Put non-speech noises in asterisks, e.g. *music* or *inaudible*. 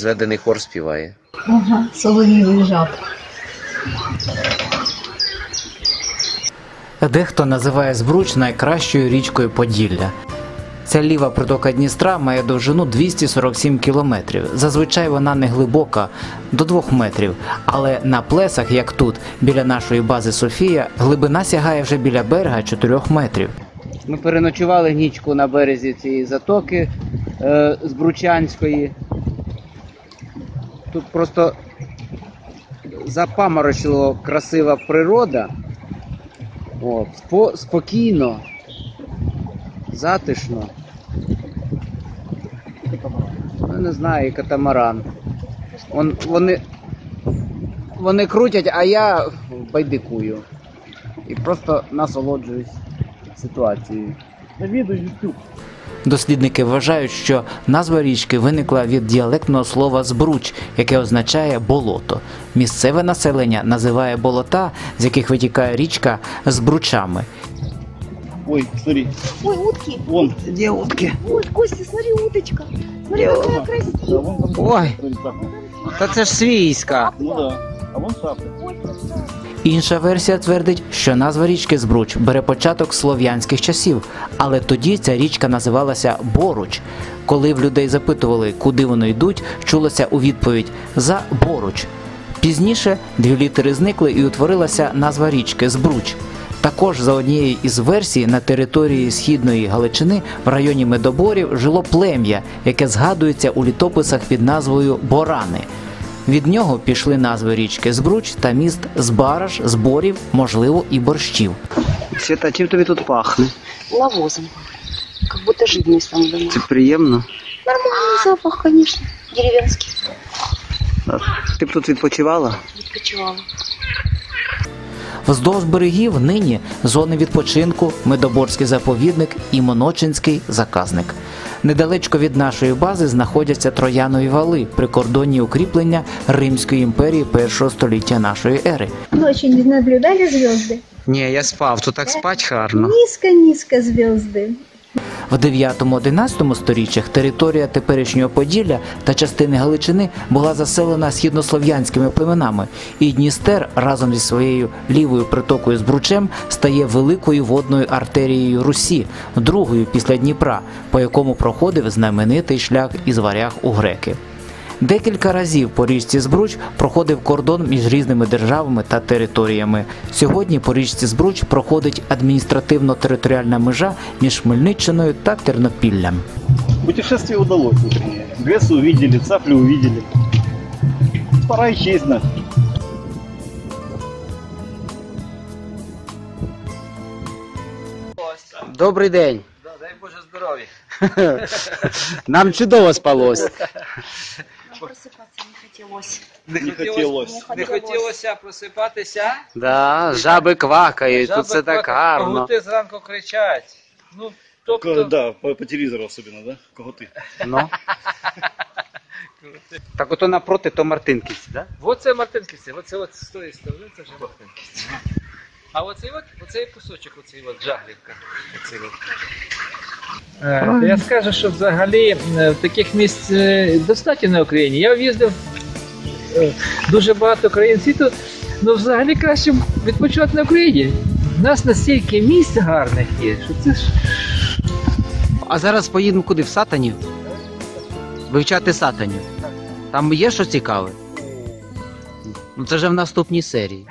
зведений хор співає. Ага, солов'їний жаб. Дехто називає Збруч найкращою річкою Поділля. Ця ліва притока Дністра має довжину 247 кілометрів. Зазвичай вона не глибока до 2 метрів, але на плесах, як тут, біля нашої бази Софія, глибина сягає вже біля берега 4 метрів. Ми переночували нічку на березі цієї затоки е, з Бручанської. Тут просто запаморочило красива природа. От, спо, спокійно, затишно. Я не знаю, і катамаран. Он, вони, вони крутять, а я байдикую. І просто насолоджуюсь ситуацією. Дослідники вважають, що назва річки виникла від діалектного слова збруч, яке означає болото. Місцеве населення називає болота, з яких витікає річка, збручами. Ой, смотри, Ой, утки. вон. Де утки? Ой, Костя, смотри, уточка. Смотри, какая Да, красивая. Ой. Та це ж свійська. Ну да. А вон цапля. Інша версія твердить, що назва річки Збруч бере початок слов'янських часів, але тоді ця річка називалася Боруч. Коли в людей запитували, куди вони йдуть, чулося у відповідь за Боруч. Пізніше дві літери зникли і утворилася назва річки Збруч. Також за однією із версій на території східної Галичини в районі Медоборів жило плем'я, яке згадується у літописах під назвою Борани. Від нього пішли назви річки Збруч та міст Збараж, Зборів, можливо, і борщів. Свята, чим тобі тут пахне? Лавозом. Как будто живность там дома. Це приємно. Нормальний запах, звісно. Деревенский. Ти б тут відпочивала? Відпочивала. Вздовж берегів нині зони відпочинку, Медоборський заповідник і Моночинський заказник. Недалечко від нашої бази знаходяться троянові вали, прикордонні укріплення Римської імперії першого століття нашої ери. Ночі не наблюдали звезды? Ні, я спав, тут так спать гарно. Низько-низько звезды. В 9-11 сторіччях територія теперішнього Поділля та частини Галичини була заселена східнослов'янськими племенами, і Дністер разом зі своєю лівою притокою з Бручем стає великою водною артерією Русі, другою після Дніпра, по якому проходив знаменитий шлях із варяг у греки. Декілька разів по річці Збруч проходив кордон між різними державами та територіями. Сьогодні по річці Збруч проходить адміністративно-територіальна межа між Хмельниччиною та Тернопіллям. Путешествие удалось. Лес увидели, цаплю увидели. Пора и честь. Добрий день. Дай Боже здоров'я. *laughs* Нам чудово спалось. *laughs* Просыпаться не хотелось. Не хотелось. Не хотілося просипатися. Да, жаби квакають, тут все так гарно. Когути зранку кричать. Ну, К- тобто, Да, по, по телевизору особенно, да? Коготы. Ну. Так ото напроти, то Мартинківці, да? оце Мартинківці, оце от з тої сторони, це вже Мартинківці. А оцей от, оцей кусочок, оцей от Жаглівка. Оцей от. Е, Я скажу, що взагалі е, таких місць е, достатньо на Україні. Я в'їздив дуже багато країн світу, ну взагалі краще відпочивати на Україні. У нас настільки місць гарних є, що це ж А зараз поїдемо куди? В Сатанів? Вивчати Сатанів. Там є що цікаве? Ну це вже в наступній серії.